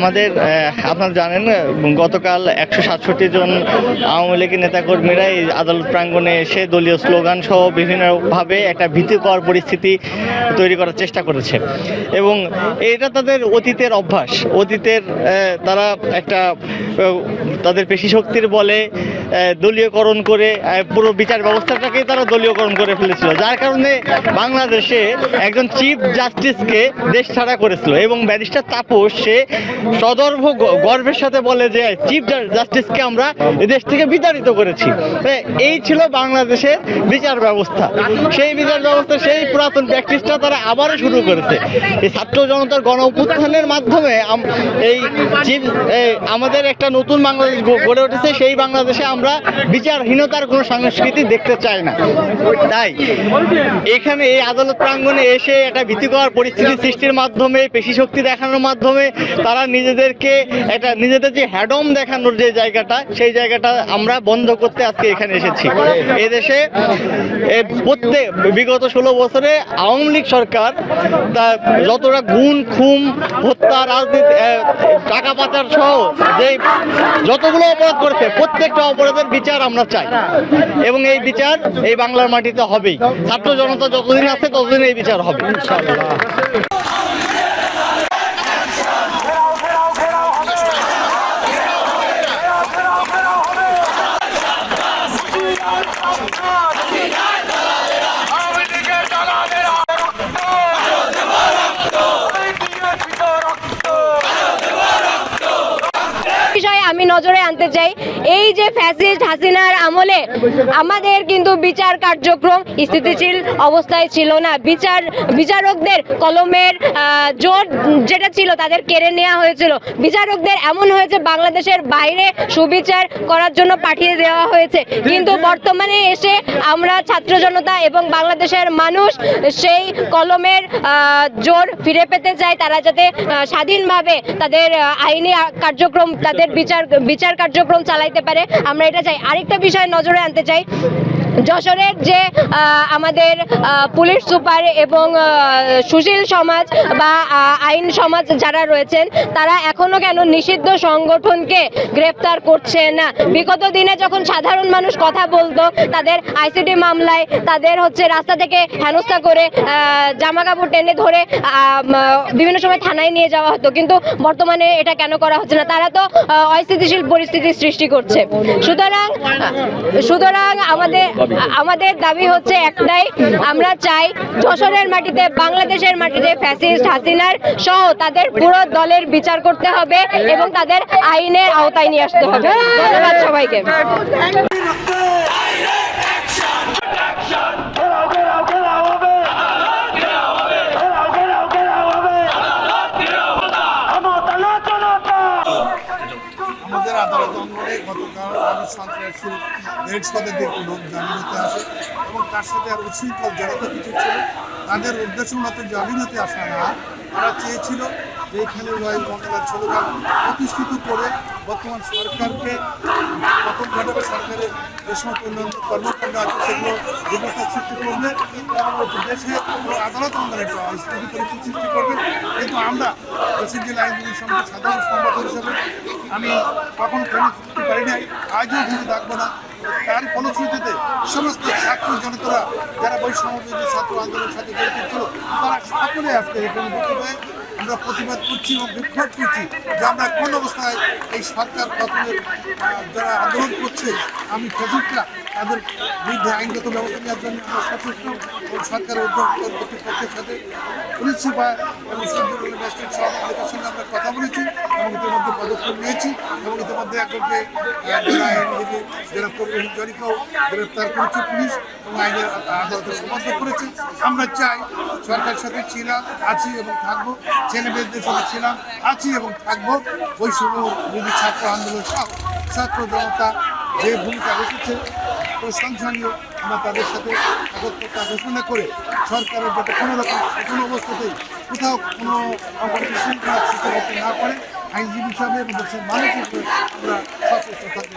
আমাদের আপনারা জানেন গতকাল একশো সাতষট্টি জন আওয়ামী লীগের নেতাকর্মীরা এই আদালত প্রাঙ্গণে এসে দলীয় স্লোগান সহ বিভিন্নভাবে একটা ভীতিকর পরিস্থিতি তৈরি করার চেষ্টা করেছে। এবং এটা তাদের অতীতের অভ্যাস। অতীতের তারা একটা তাদের পেশি শক্তির বলে দলীয়করণ করে পুরো বিচার ব্যবস্থাটাকেই তারা দলীয়করণ করে ফেলেছিল। যার কারণে বাংলাদেশে একজন চিফ জাস্টিসকে দেশ ছাড়া করেছিল এবং ব্যারিস্টার তাপস সে সদর্ভ গর্বের সাথে বলে যে, চিফ জাস্টিসকে আমরা দেশ থেকে বিতাড়িত করেছি। এই ছিল বাংলাদেশের বিচার ব্যবস্থা। সেই বিচার ব্যবস্থা, সেই পুরাতন প্র্যাকটিসটা তারা আবারও শুরু করেছে। এই ছাত্র জনতার গণ অভ্যুত্থানের মাধ্যমে এই আমাদের একটা নতুন বাংলাদেশ গড়ে উঠেছে, সেই বাংলাদেশে আমরা বিচারহীনতার কোনো সংস্কৃতি দেখতে চাই না। তাই এখানে এই আদালত প্রাঙ্গণে এসে একটা ভীতিকর পরিস্থিতি সৃষ্টির মাধ্যমে পেশি শক্তি দেখানোর মাধ্যমে তারা নিজেদেরকে একটা নিজেদের যে হ্যাডম দেখানোর যে জায়গাটা, সেই জায়গাটা আমরা বন্ধ করতে আজকে এখানে এসেছি। এদেশে প্রত্যেক বিগত ষোলো বছরে আওয়ামী লীগ সরকার যতটা গুণ খুম হত্যা, রাজনীতি টাকা পাচার সহ যে যতগুলো অপরাধ করেছে, প্রত্যেকটা অপরাধের বিচার আমরা চাই। এবং এই বিচার এই বাংলার মাটিতে হবেই। ছাত্র জনতা যতদিন আছে, ততদিন এই বিচার হবে। আওয়ামী লীগের দালালেরা রক্ত এই বিএনপিতে রক্ত বিষয়ে আমি নজরে আনতে চাই। এই যে ফ্যাসিস্ট হাসিনার আমলে আমাদের কিন্তু বিচার কার্যক্রম স্থিতিশীল অবস্থায় ছিল না। বিচার, বিচারকদের কলমের জোর যেটা ছিল তাদের কেড়ে নেওয়া হয়েছিল। বিচারকদের এমন হয়েছে বাংলাদেশের বাইরে সুবিচার করার জন্য পাঠিয়ে দেওয়া হয়েছে। কিন্তু বর্তমানে এসে আমরা ছাত্র জনতা এবং বাংলাদেশের মানুষ সেই কলমের জোর ফিরে পেতে চায় তারা যাতে স্বাধীনভাবে তাদের আইনি কার্যক্রম, তাদের বিচার বিচার কার্যক্রম চালাইতে পারে। আমরা এটা চাই। আরেকটা বিষয় নজরে আনতে চাই। যশোরের যে আমাদের পুলিশ সুপার এবং সুশীল সমাজ বা আইন সমাজ যারা রয়েছেন, তারা এখনও কেন নিষিদ্ধ সংগঠনকে গ্রেফতার করছে না? বিগত দিনে যখন সাধারণ মানুষ কথা বলতো, তাদের আইসিডি মামলায় তাদের হচ্ছে রাস্তা থেকে হেনস্থা করে জামা কাপড় টেনে ধরে বিভিন্ন সময় থানায় নিয়ে যাওয়া হতো। কিন্তু বর্তমানে এটা কেন করা হচ্ছে না? তারা তো অস্থিতিশীল পরিস্থিতির সৃষ্টি করছে। সুতরাং সুতরাং আমাদের আমাদের দাবি হচ্ছে একটাই আমরা চাই যশোরের মাটিতে বাংলাদেশের মাটিতে ফ্যাসিস্ট হাসিনার সহ তাদের পুরো দলের বিচার করতে হবে এবং তাদের আইনের আওতায় নিয়ে আসতে হবে। ধন্যবাদ সবাইকে। আমাদের আদালত অঙ্গনে গতকাল আমি সন্ত্রাসী দেড় শতাধিক লোক জামিনতে আসে এবং তার সাথে আর উচ্ছৃঙ্খল জড়তা কিছু ছিল। তাদের উদ্দেশ্য মতো জামিনতে আসা না তারা চেয়েছিল যে এখানে ওই মহিলার স্লোগান প্রতিষ্ঠিত করে বর্তমান সরকারকে পতন ঘটাবে সরকারের যে সমস্ত উন্নয়ন কর্মকাণ্ড আছে সেগুলো দুর্বলতা সৃষ্টি করবে দেশে আদালত অঙ্গনে একটা অস্থিতি পরিস্থিতি সৃষ্টি করবে। কিন্তু আমরা জেলা আইনজীবী সমিতির সাধারণ সম্পাদক হিসেবে আমি কখনো থাকতে পারি নাই। আজও ঘুরে থাকব না তার ফলশ্রুতিতে সমস্ত ছাত্র জনতারা যারা বৈষম্য বিরোধী ছাত্র আন্দোলনের সাথে জড়িত ছিল, তারা সকলে আজকে এখানে হয়ে আমরা প্রতিবাদ করছি এবং বিক্ষোভ করছি যে আমরা কোন অবস্থায় এই সরকার পতনের যারা আন্দোলন করছে, আমি ফেসবুকটা তাদের বিরুদ্ধে আইনগত ব্যবস্থা নেওয়ার জন্য আমরা সচেষ্ট এবং সরকারের উদ্যোগ কর্তৃপক্ষের সাথে। পুলিশ সুপার এবং সঞ্জয় ম্যাজিস্ট্রেট সভাপতিদের সঙ্গে আমরা কথা ইতিমধ্যে পদক্ষেপ নিয়েছি এবং ইতিমধ্যে একজনকে জেলা গ্রেপ্তার করেছে পুলিশ এবং আইনের আদালতে সমর্থ করেছে। আমরা চাই সরকারের সাথে ছিলাম, আছি এবং থাকব ছেলে মেয়েদের সাথে ছিলাম, আছি এবং থাকব। ওই সময় বিরোধী ছাত্র আন্দোলন সহ ছাত্র জনতা যে ভূমিকা রেখেছে প্রশংসনীয়, আমরা তাদের সাথে একত্রতা ঘোষণা করে সরকারের যাতে কোনো রকম কোনো অবস্থাতেই কোথাও কোনো অপরাধ সৃষ্টি করতে না পারে আইনজীবী হিসাবে এবং দেশের মানুষের আমরা সচেষ্ট থাকি